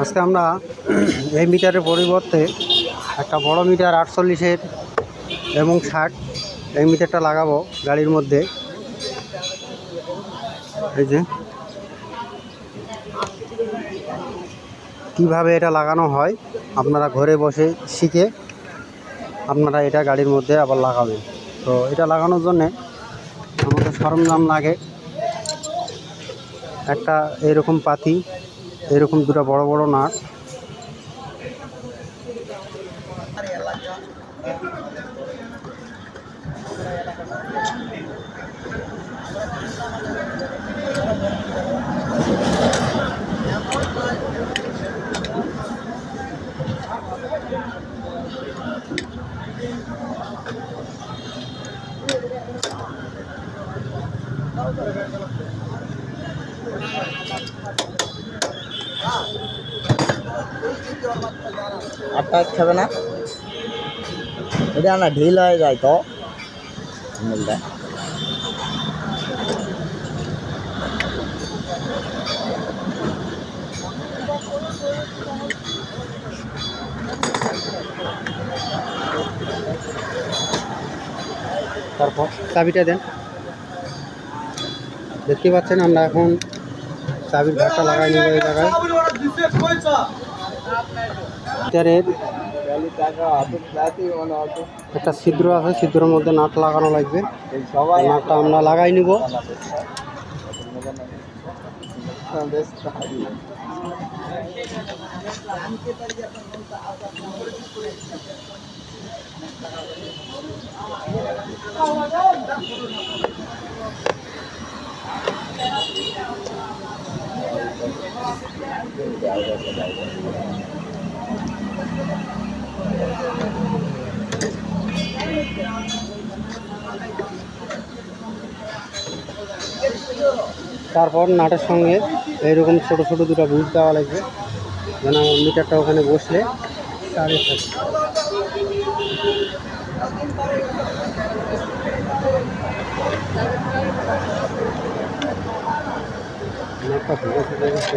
আজকে আমরা এই মিটারের পরিবর্তে একটা বড় মিটার আটচল্লিশের এবং ষাট এই মিটারটা লাগাবো গাড়ির মধ্যে। এই যে। কীভাবে এটা লাগানো হয় আপনারা ঘরে বসে শিখে আপনারা এটা গাড়ির মধ্যে আবার লাগাবেন। তো এটা লাগানোর জন্যে আমাদের সরঞ্জাম লাগে। একটা এরকম পাতি এরকম দুটো বড় বড় নাট। আটটা খাবে না? এটা না ঢিল হয়ে যায় তো? হ্যান্ডেলটা তারপর চাবিটা দেন। দেখতে পাচ্ছেন, আমরা এখন চাবির ঘাটটা লাগাই নেব এই জায়গায়। একটা ছিদ্র আছে ছিদ্রের মধ্যে নাট লাগানো লাগবে। নাটটা আমরা লাগাই নিব। তারপর নাটের সঙ্গে এইরকম ছোট ছোট দুটো বুঝ দেওয়া লাগবে। যেন আমার মিটারটা ওখানে বসলে তারে থাকে নাটটা ভেঙে ফেলে গেছে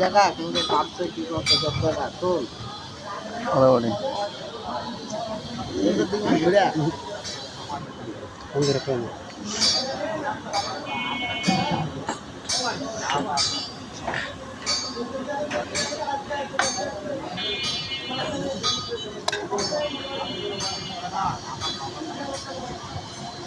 দেখা কিন্তু কি করতে ঘুরে।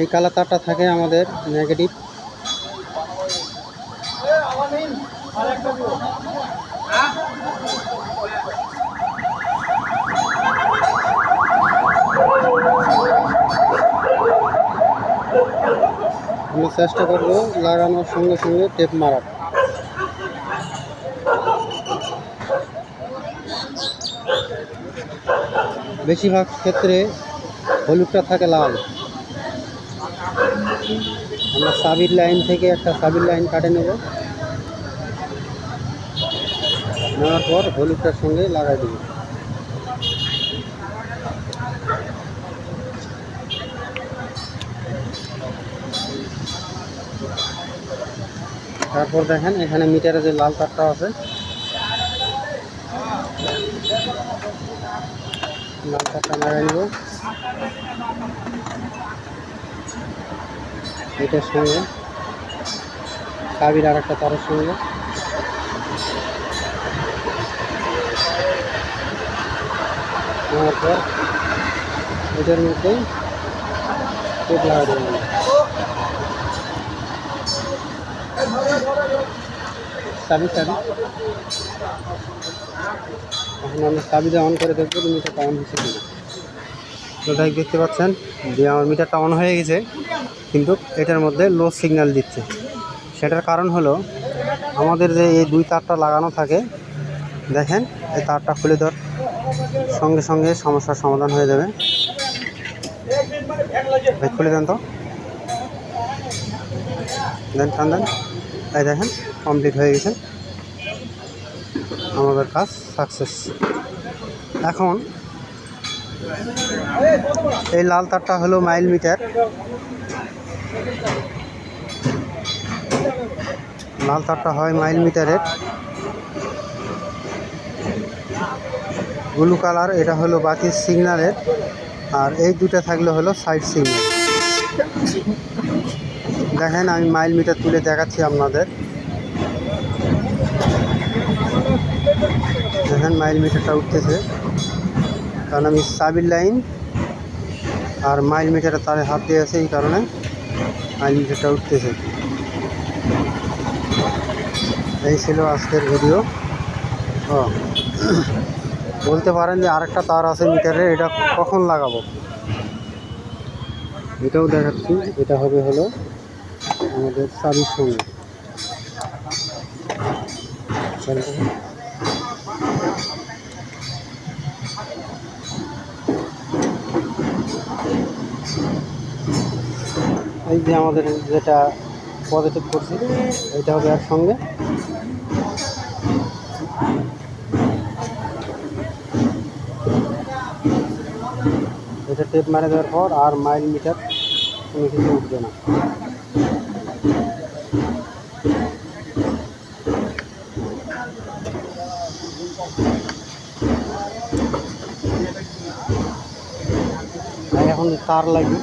এই কালা তারটা থাকে আমাদের নেগেটিভ আমি চেষ্টা করব লাগানোর সঙ্গে সঙ্গে টেপ মারার। বেশিরভাগ ক্ষেত্রে হলুদটা থাকে লাল। আমরা সাবির লাইন থেকে একটা সাবির লাইন কাটে নেব। নেওয়ার পর হলুদটার সঙ্গে লাগাই দেব। তারপর দেখেন, এখানে মিটারে যে লাল তারটা আছে, লাল তারটা লাগাই নেব। এটার সঙ্গে চাবির আর একটা তারের সঙ্গে। নেওয়ার পর এটার মধ্যেই টেপ লাগা দেবেন চাবি চাবি। এখন আমরা চাবিটা অন করে দেখব মিটারটা অন হচ্ছে কিনা। তাই দেখতে পাচ্ছেন? যে আমার মিটারটা অন হয়ে গেছে, কিন্তু এটার মধ্যে লো সিগন্যাল দিচ্ছে। সেটার কারণ হলো, আমাদের যে এই দুই তারটা লাগানো থাকে, দেখেন, এই তারটা খুলে ধর। সঙ্গে সঙ্গে সমস্যার সমাধান হয়ে যাবে। খুলে দেন তো। দেন, টান দেন। এই দেখেন কমপ্লিট হয়ে গেছে। আমাদের কাজ সাকসেস এখন এই লাল তারটা হলো মাইল মিটার লাল তারটা হয় মাইল মিটারের ব্লু কালার, এটা হলো বাতির সিগন্যালের, আর এই দুটো থাকলে হলো সাইড সিগন্যাল। দেখেন, আমি মাইল মিটার তুলে দেখাচ্ছি আপনাদের। দেখেন, মাইল মিটারটা উঠতেছে। কারণ আমি সাবির লাইন, আর মাইল মিটারে তারে হাত দিয়ে আছে এই কারণে মাইল মিটারটা উঠতেছে। এই ছিল আজকের ভিডিও। ও। বলতে পারেন যে আরেকটা তার আছে মিটারে, এটা কখন লাগাবো? এটাও দেখাচ্ছি, এটা হবে হলো আমাদের চাবির সঙ্গে। এই যে আমাদের যেটা পজিটিভ করছি, এটা হবে একসঙ্গে। এটা টেপ মারে দেওয়ার পর আর মাইল মিটার কোনো কিছু উঠবে না। এখন তার লাগবে।